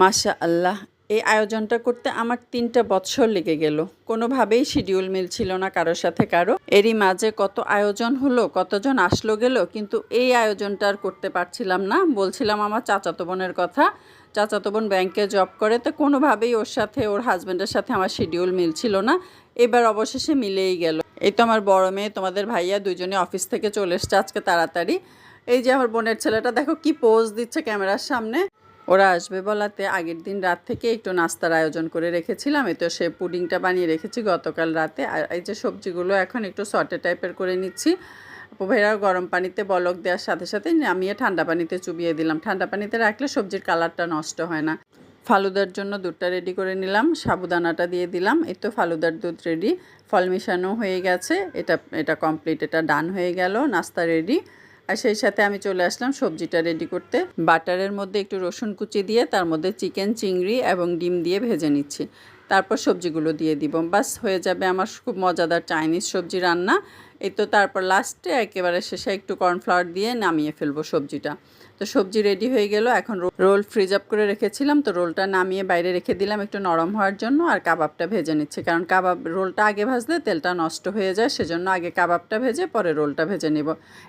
মাশা আল্লাহ এই আয়োজনটা করতে আমার তিনটা বৎসর লেগে গেল। কোনোভাবেই শিডিউল মিলছিল না কারোর সাথে কারও। এরই মাঝে কত আয়োজন হলো, কতজন আসলো গেল, কিন্তু এই আয়োজনটা আর করতে পারছিলাম না। বলছিলাম আমার চাচাতো বোনের কথা, চাচাতো বোন ব্যাংকে জব করে, তো কোনোভাবেই ওর সাথে, ওর হাজব্যান্ডের সাথে আমার শিডিউল মিলছিল না। এবার অবশেষে মিলেই গেল। এই তো আমার বড় মেয়ে, তোমাদের ভাইয়া দুজনে অফিস থেকে চলে এসছে আজকে তাড়াতাড়ি। এই যে আমার বোনের ছেলেটা, দেখো কি পোজ দিচ্ছে ক্যামেরার সামনে। ওরা আসবে বলাতে আগের দিন রাত থেকে একটু নাস্তার আয়োজন করে রেখেছিলাম। এই তো সে পুডিংটা বানিয়ে রেখেছি গতকাল রাতে। আর এই যে সবজিগুলো এখন একটু সটে টাইপের করে নিচ্ছি। আপু গরম পানিতে বলক দেওয়ার সাথে সাথে নামিয়ে ঠান্ডা পানিতে চুবিয়ে দিলাম। ঠান্ডা পানিতে রাখলে সবজির কালারটা নষ্ট হয় না। ফালুদার জন্য দুধটা রেডি করে নিলাম। সাবুদানাটা দিয়ে দিলাম। এই তো ফালুদার দুধ রেডি ফল মিশানো হয়ে গেছে। এটা এটা কমপ্লিট এটা ডান হয়ে গেল। নাস্তা রেডি আর সেই সাথে আমি চলে আসলাম সবজিটা রেডি করতে। বাটারের মধ্যে একটু রসুন কুচি দিয়ে তার মধ্যে চিকেন চিংড়ি এবং ডিম দিয়ে ভেজে নিচ্ছি। তারপর সবজিগুলো দিয়ে দিব। বাস, হয়ে যাবে আমার খুব মজাদার চাইনিজ সবজি রান্না। এই তো তারপর লাস্টে একেবারে শেষে একটু কর্নফ্লাওয়ার দিয়ে নামিয়ে ফেলব সবজিটা। তো সবজি রেডি হয়ে গেল, এখন রোল ফ্রিজ আপ করে রেখেছিলাম, তো রোলটা নামিয়ে বাইরে রেখে দিলাম একটু নরম হওয়ার জন্য, আর কাবাবটা ভেজে নিচ্ছে। কারণ কাবাব রোলটা আগে ভাজলে তেলটা নষ্ট হয়ে যায়, সেজন্য আগে কাবাবটা ভেজে পরে রোলটা ভেজে নিব।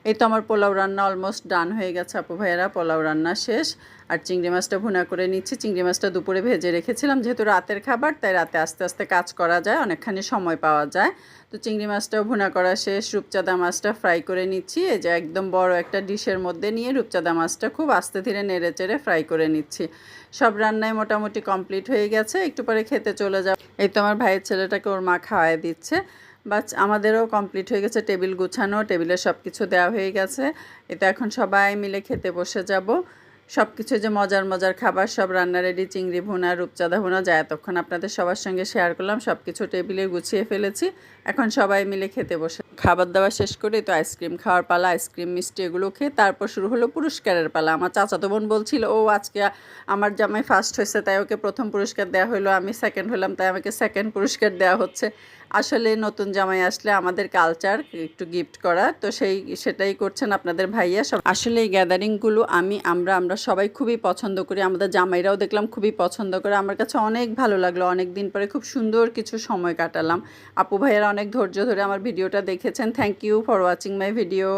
এই তো আমার পোলাও রান্না অলমোস্ট ডান হয়ে গেছে, আপু ভাইয়েরা, পোলাও রান্না শেষ। আর চিংড়ি মাছটা ভুনা করে নিচ্ছি। চিংড়ি মাছটা দুপুরে ভেজে রেখেছিলাম, যেহেতু রাতের খাবার, তাই রাতে আস্তে আস্তে কাজ করা যায়, অনেকখানি সময় পাওয়া যায়। তো চিংড়ি মাছটাও ভুনা করা শেষ। রূপচাঁদা মাছটা ফ্রাই করে নিচ্ছি। এই যে একদম বড় একটা ডিশের মধ্যে নিয়ে রূপচাঁদা মাছটা খুব আস্তে ধীরে নেড়ে চেড়ে ফ্রাই করে নিচ্ছি। সব রান্নায় মোটামুটি কমপ্লিট হয়ে গেছে। একটু পরে খেতে চলে যাব। এই তো আমার ভাইয়ের ছেলেটাকে ওর মা খাওয়াই দিচ্ছে। বাস আমাদেরও কমপ্লিট হয়ে গেছে। টেবিল গুছানো, টেবিলে সব কিছু দেওয়া হয়ে গেছে। এতে এখন সবাই মিলে খেতে বসে যাব। সব কিছু যে মজার মজার খাবার, সব রান্না রেডি চিংড়ি ভুনা, রূপচাঁদা ভুনা, যা এতক্ষণ আপনাদের সবার সঙ্গে শেয়ার করলাম সব কিছু টেবিলে গুছিয়ে ফেলেছি। এখন সবাই মিলে খেতে বসে। খাবার দাবার শেষ করে তো আইসক্রিম খাওয়ার পালা আইসক্রিম মিষ্টি এগুলো খেয়ে তারপর শুরু হলো পুরস্কারের পালা। আমার চাচাতো বোন বলছিল, ও, আজকে আমার জামাই ফার্স্ট হয়েছে, তাই ওকে প্রথম পুরস্কার দেওয়া হলো, আমি সেকেন্ড হলাম, তাই আমাকে সেকেন্ড পুরস্কার দেওয়া হচ্ছে। আসলে নতুন জামাই আসলে আমাদের কালচার একটু গিফট করা, তো সেই, সেটাই করছেন আপনাদের ভাইয়া। সব আসলে এই গ্যাদারিংগুলো আমি, আমরা আমরা সবাই খুবই পছন্দ করি। আমাদের জামাইরাও দেখলাম খুবই পছন্দ করে। আমার কাছে অনেক ভালো লাগল। অনেক দিন পরে খুব সুন্দর কিছু সময় কাটালাম। আপু ভাইয়েরা অনেক ধৈর্য ধরে আমার ভিডিওটা দেখেছেন। Thank you for watching my video